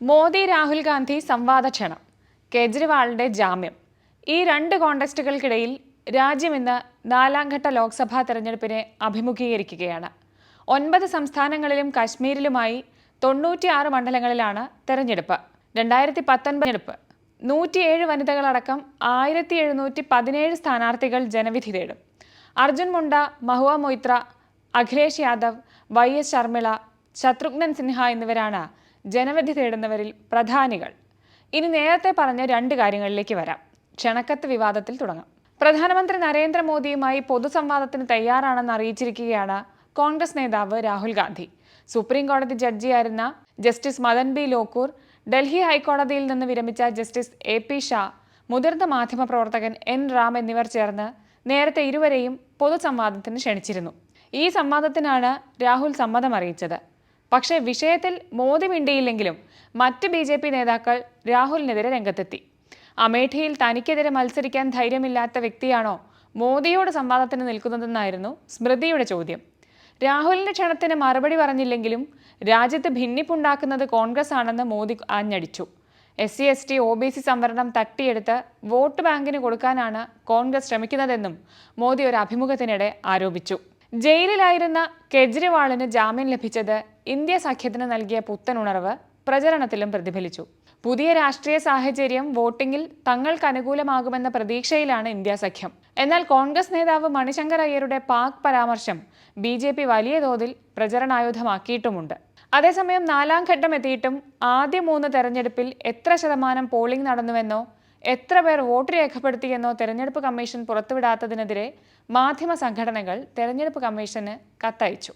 മോദി രാഹുൽ ഗാന്ധി സംവാദ ക്ഷണം കേജ്രിവാളിന്റെ ജാമ്യം. ഈ രണ്ട് കോണ്ടസ്റ്റുകൾക്കിടയിൽ രാജ്യം ഇന്ന് നാലാം ഘട്ട ലോക്സഭാ തെരഞ്ഞെടുപ്പിനെ അഭിമുഖീകരിക്കുകയാണ്. ഒൻപത് സംസ്ഥാനങ്ങളിലും കശ്മീരിലുമായി തൊണ്ണൂറ്റിയാറ് മണ്ഡലങ്ങളിലാണ് തെരഞ്ഞെടുപ്പ്. രണ്ടായിരത്തി പത്തൊൻപത് തെരഞ്ഞെടുപ്പ്. നൂറ്റിയേഴ് വനിതകളടക്കം ആയിരത്തി എഴുന്നൂറ്റി പതിനേഴ് സ്ഥാനാർത്ഥികൾ ജനവിധി തേടും. അർജുൻ മുണ്ട മഹുവ മൊയ്ത്ര അഖിലേഷ് യാദവ് വൈ എസ് ശർമിള ശത്രുഘ്നൻ സിൻഹ എന്നിവരാണ് ജനവിധി തേടുന്നവരിൽ പ്രധാനികൾ. ഇനി നേരത്തെ പറഞ്ഞ രണ്ട് കാര്യങ്ങളിലേക്ക് വരാം. ക്ഷണക്കത്ത് വിവാദത്തിൽ തുടങ്ങാം. പ്രധാനമന്ത്രി നരേന്ദ്രമോദിയുമായി പൊതുസംവാദത്തിന് തയ്യാറാണെന്ന് അറിയിച്ചിരിക്കുകയാണ് കോൺഗ്രസ് നേതാവ് രാഹുൽ ഗാന്ധി. സുപ്രീം കോടതി ജഡ്ജിയായിരുന്ന ജസ്റ്റിസ് മദൻ ബി ലോക്കൂർ ഡൽഹി ഹൈക്കോടതിയിൽ നിന്ന് വിരമിച്ച ജസ്റ്റിസ് എ പി ഷാ മുതിർന്ന മാധ്യമപ്രവർത്തകൻ എൻ റാം എന്നിവർ ചേർന്ന് നേരത്തെ ഇരുവരെയും പൊതുസംവാദത്തിന് ക്ഷണിച്ചിരുന്നു. ഈ സംവാദത്തിനാണ് രാഹുൽ സമ്മതം അറിയിച്ചത്. പക്ഷേ വിഷയത്തിൽ മോദി മിണ്ടിയില്ലെങ്കിലും മറ്റ് ബി ജെ പി നേതാക്കൾ രാഹുലിനെതിരെ രംഗത്തെത്തി. അമേഠിയിൽ തനിക്കെതിരെ മത്സരിക്കാൻ ധൈര്യമില്ലാത്ത വ്യക്തിയാണോ മോദിയോട് സംവാദത്തിന് നിൽക്കുന്നതെന്നായിരുന്നു സ്മൃതിയുടെ ചോദ്യം. രാഹുലിന്റെ ക്ഷണത്തിന് മറുപടി പറഞ്ഞില്ലെങ്കിലും രാജ്യത്ത് ഭിന്നിപ്പുണ്ടാക്കുന്നത് കോൺഗ്രസ് ആണെന്ന് മോദി ആഞ്ഞടിച്ചു. S C S T O B C സംവരണം തട്ടിയെടുത്ത് വോട്ട് ബാങ്കിന് കൊടുക്കാനാണ് കോൺഗ്രസ് ശ്രമിക്കുന്നതെന്നും മോദി ഒരു അഭിമുഖത്തിനിടെ ആരോപിച്ചു. ജയിലിലായിരുന്ന കെജ്രിവാളിന് ജാമ്യം ലഭിച്ചത് ഇന്ത്യ സഖ്യത്തിന് നൽകിയ പുത്തൻ ഉണർവ് പ്രചരണത്തിലും പ്രതിഫലിച്ചു. പുതിയ രാഷ്ട്രീയ സാഹചര്യം വോട്ടിംഗിൽ തങ്ങൾക്ക് അനുകൂലമാകുമെന്ന പ്രതീക്ഷയിലാണ് ഇന്ത്യ സഖ്യം. എന്നാൽ കോൺഗ്രസ് നേതാവ് മണിശങ്കർ അയ്യരുടെ പാക് പരാമർശം ബി ജെ പി വലിയ തോതിൽ പ്രചരണായുധമാക്കിയിട്ടുമുണ്ട്. അതേസമയം നാലാം ഘട്ടം എത്തിയിട്ടും ആദ്യ മൂന്ന് തെരഞ്ഞെടുപ്പിൽ എത്ര ശതമാനം പോളിംഗ് നടന്നുവെന്നോ എത്ര പേർ വോട്ട് രേഖപ്പെടുത്തിയെന്നോ തെരഞ്ഞെടുപ്പ് കമ്മീഷൻ പുറത്തുവിടാത്തതിനെതിരെ മാധ്യമ സംഘടനകൾ തെരഞ്ഞെടുപ്പ് കമ്മീഷന് കത്തയച്ചു.